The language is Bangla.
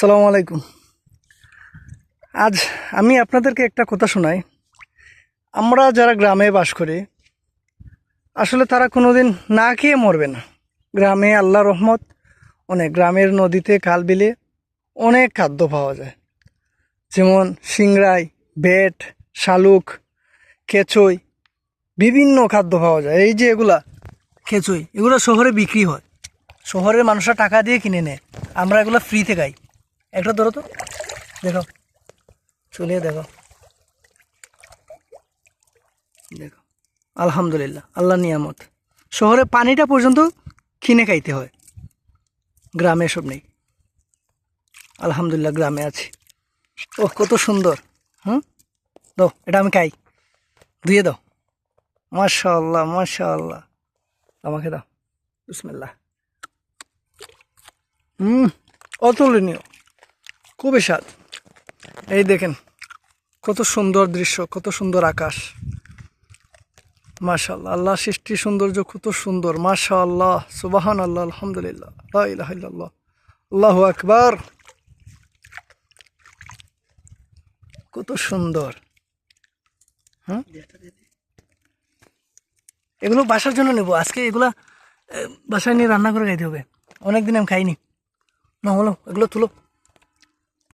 সালামু আলাইকুম। আজ আমি আপনাদেরকে একটা কথা শোনাই। আমরা যারা গ্রামে বাস করি, আসলে তারা কোনোদিন না খেয়ে মরবে না। গ্রামে আল্লাহ রহমত, অনেক গ্রামের নদীতে খাল বিলে অনেক খাদ্য পাওয়া যায়। যেমন সিংড়াই, বেট, শালুক, কেঁচই, বিভিন্ন খাদ্য পাওয়া যায়। এই যে এগুলা, কেঁচই, এগুলো শহরে বিক্রি হয়। শহরের মানুষরা টাকা দিয়ে কিনে নেয়। আমরা এগুলো ফ্রিতে খাই। একটা ধরো তো। দেখো। চলিয়ে দেখো। দেখো। আলহামদুলিল্লাহ, আল্লাহ নিয়ামত। শহরে পানিটা পর্যন্ত কিনে খাইতে হয়। গ্রামে সব নেই। আলহামদুলিল্লাহ, গ্রামে আছি। ও কত সুন্দর। হুম? দাও, এটা আমি খাই। ধুয়ে দাও। মাশাআল্লাহ মাশাআল্লাহ। আমাকে দাও। বিসমিল্লাহ। হুম অতুলনীয়। খুবই স্বাদ। এই দেখেন, কত সুন্দর দৃশ্য, কত সুন্দর আকাশ। মাশাল্লাহ আল্লাহ সৃষ্টি সৌন্দর্য কত সুন্দর। মাশাআল্লাহ সুবাহান আল্লাহ আলহামদুলিল্লাহ আল্লাহ আকবার। কত সুন্দর। হুম এগুলো বাসার জন্য নেব। আজকে এগুলা বাসায় নিয়ে রান্না করে খাইতে হবে। অনেকদিন আমি খাইনি। না হলো এগুলো তুলো।